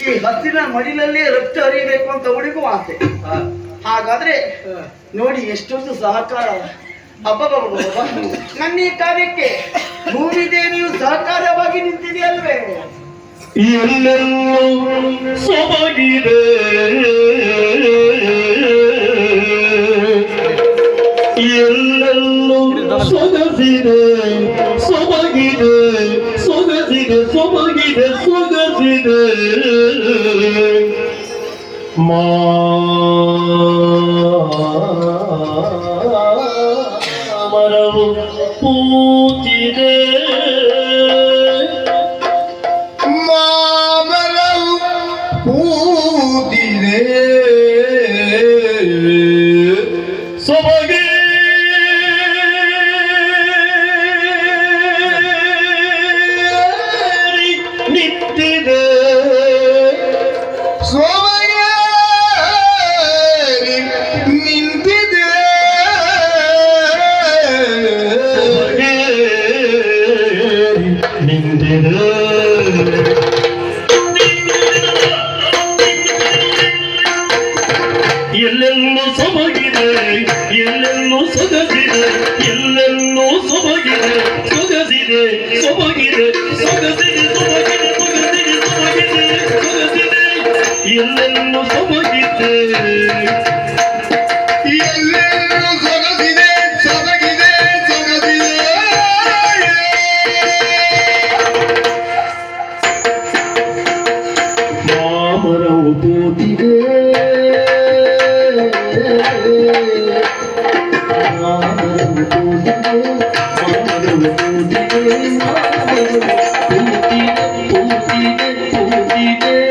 ಈ ಹಸಿನ ಮಡಿಲಲ್ಲಿ ರಕ್ತ ಹರಿಯಬೇಕು ಅಂತ ಅವಳಿಗೂ ಆಸೆ. ಹಾಗಾದ್ರೆ ನೋಡಿ ಎಷ್ಟೊಂದು ಸಹಕಾರ. ಅಬ್ಬಬ್ಬ ನನ್ನ ಈ ಕಾರ್ಯಕ್ಕೆ ಭೂಮಿ ದೇವಿಯು ಸಹಕಾರವಾಗಿ ನಿಂತಿದೆಯಲ್ವೇ? ಎಲ್ಲೆಲ್ಲೂ ಸೊಬಗಿದೆ. ಎಲ್ಲೆಲ್ಲೂ ಸೊಗಸಿದೆ. ಸೊಬಗಿದೆ ಸೊಬಗಿದೆ ಸೊಗಸಿದೆ ಮಾ. ಮರವು ಪೂತಿದೆ. ಎಲ್ಲೆಲ್ಲೂ ಸೊಬಗಿದೆ ಎಲ್ಲೆಲ್ಲೂ ಸೊಗಸಿದೆ ಎಲ್ಲೆಲ್ಲೂ ಸೊಬಗಿದೆ ಸೊಗಸಿದೆ ಸೊಬಗಿದೆ ಸೊಗಸಿದೆ ಸೊಬಗಿದೆ ಎಲ್ಲೆಲ್ಲೂ ಸೊಬಗಿದೆ. Thank you.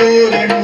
Thank you.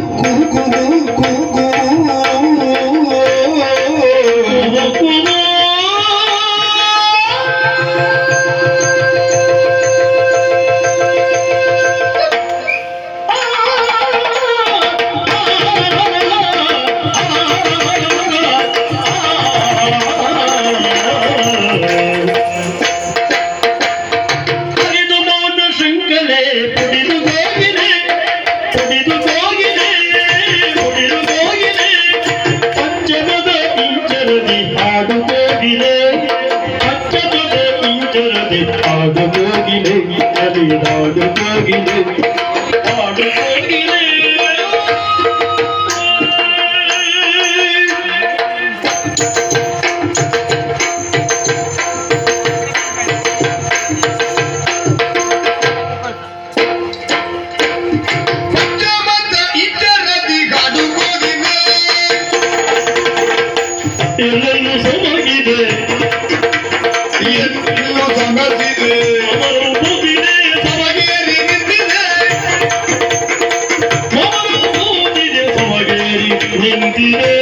கூ கூ கூ கூ போகின்றோம் பாடுவோம் তীরে